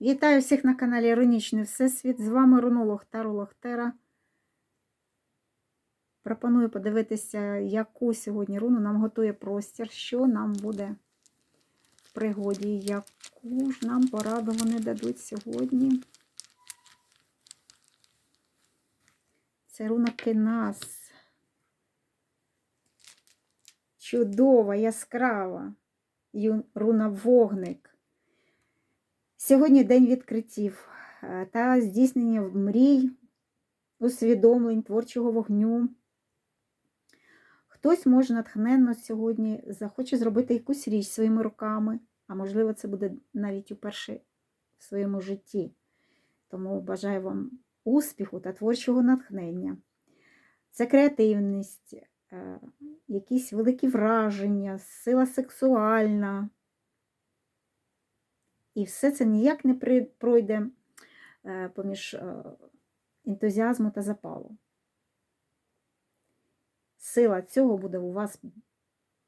Вітаю всіх на каналі Іронічний Всесвіт. З вами рунолог Таролог Тера. Пропоную подивитися, яку сьогодні руну нам готує простір, що нам буде в пригоді, яку ж нам пораду вони дадуть сьогодні. Це руна Кенас. Чудова, яскрава. Руна Вогник. Сьогодні день відкриттів е, та здійснення мрій, усвідомлень, творчого вогню. Хтось може натхненно сьогодні захоче зробити якусь річ своїми руками, а можливо, це буде навіть уперше в своєму житті. Тому бажаю вам успіху та творчого натхнення. Це креативність, е, якісь великі враження, сила сексуальна. І все це ніяк не пройде е, поміж е, ентузіазму та запалу. Сила цього буде у вас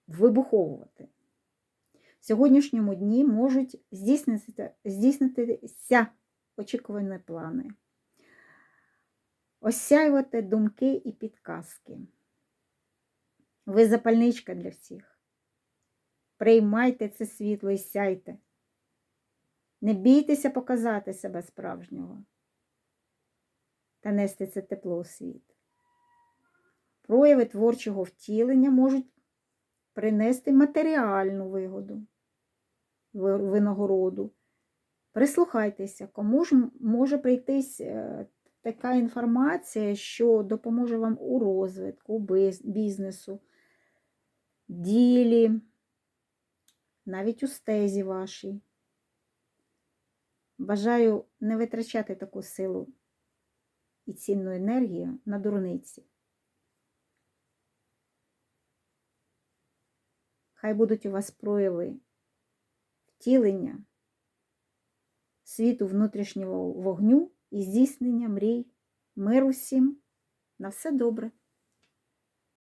вибуховувати. В сьогоднішньому дні можуть здійснити, здійснитися очікувані плани, осяювати думки і підказки. Ви запальничка для всіх. Приймайте це світло і сяйте. Не бійтеся показати себе справжнього та нести це тепло у світ. Прояви творчого втілення можуть принести матеріальну вигоду, винагороду. Прислухайтеся, кому ж може прийтись е, така інформація, що допоможе вам у розвитку, бізнесу, ділі, навіть у стезі вашій. Бажаю не витрачати таку силу і цінну енергію на дурниці. Хай будуть у вас прояви втілення світу внутрішнього вогню і здійснення мрій, миру всім. На все добре.